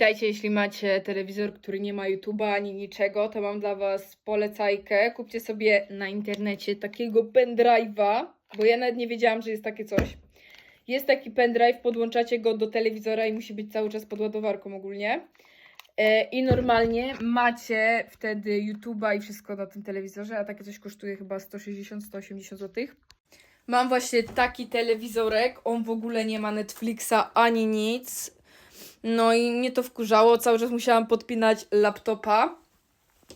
Witajcie, jeśli macie telewizor, który nie ma YouTube'a ani niczego, to mam dla Was polecajkę. Kupcie sobie na internecie takiego pendrive'a, bo ja nawet nie wiedziałam, że jest takie coś. Jest taki pendrive, podłączacie go do telewizora i musi być cały czas pod ładowarką ogólnie. E, I normalnie macie wtedy YouTube'a i wszystko na tym telewizorze, a takie coś kosztuje chyba 160-180 zł. Mam właśnie taki telewizorek, on w ogóle nie ma Netflixa ani nic. No i mnie to wkurzało, cały czas musiałam podpinać laptopa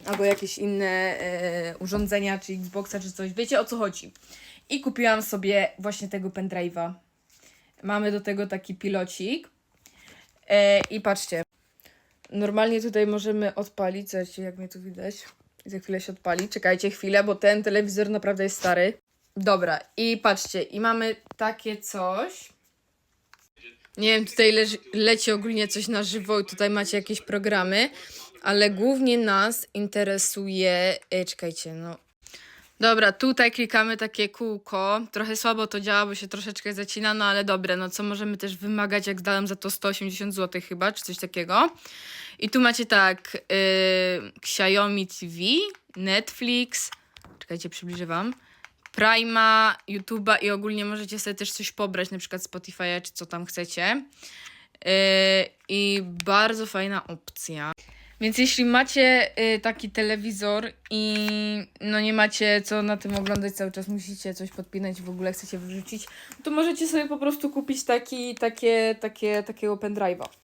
albo jakieś inne e, urządzenia, czy Xboxa, czy coś. Wiecie o co chodzi. I kupiłam sobie właśnie tego pendrive'a. Mamy do tego taki pilocik. E, I patrzcie. Normalnie tutaj możemy odpalić. Zobaczcie, jak mnie tu widać. Za chwilę się odpali. Czekajcie chwilę, bo ten telewizor naprawdę jest stary. Dobra, i patrzcie, i mamy takie coś. Nie wiem, tutaj leży, leci ogólnie coś na żywo i tutaj macie jakieś programy, ale głównie nas interesuje. E, czekajcie, no. Dobra, tutaj klikamy takie kółko. Trochę słabo to działa, bo się troszeczkę zacina, no ale dobre, no co możemy też wymagać, jak dałem za to 180 zł chyba, czy coś takiego. I tu macie tak, yy, Xiaomi TV, Netflix, czekajcie, przybliżę wam. Prima, YouTube'a i ogólnie możecie sobie też coś pobrać, na przykład Spotify'a czy co tam chcecie. Yy, I bardzo fajna opcja. Więc jeśli macie yy, taki telewizor i no nie macie co na tym oglądać cały czas, musicie coś podpinać w ogóle chcecie wyrzucić, to możecie sobie po prostu kupić taki, takie, takie, takiego pendrive'a.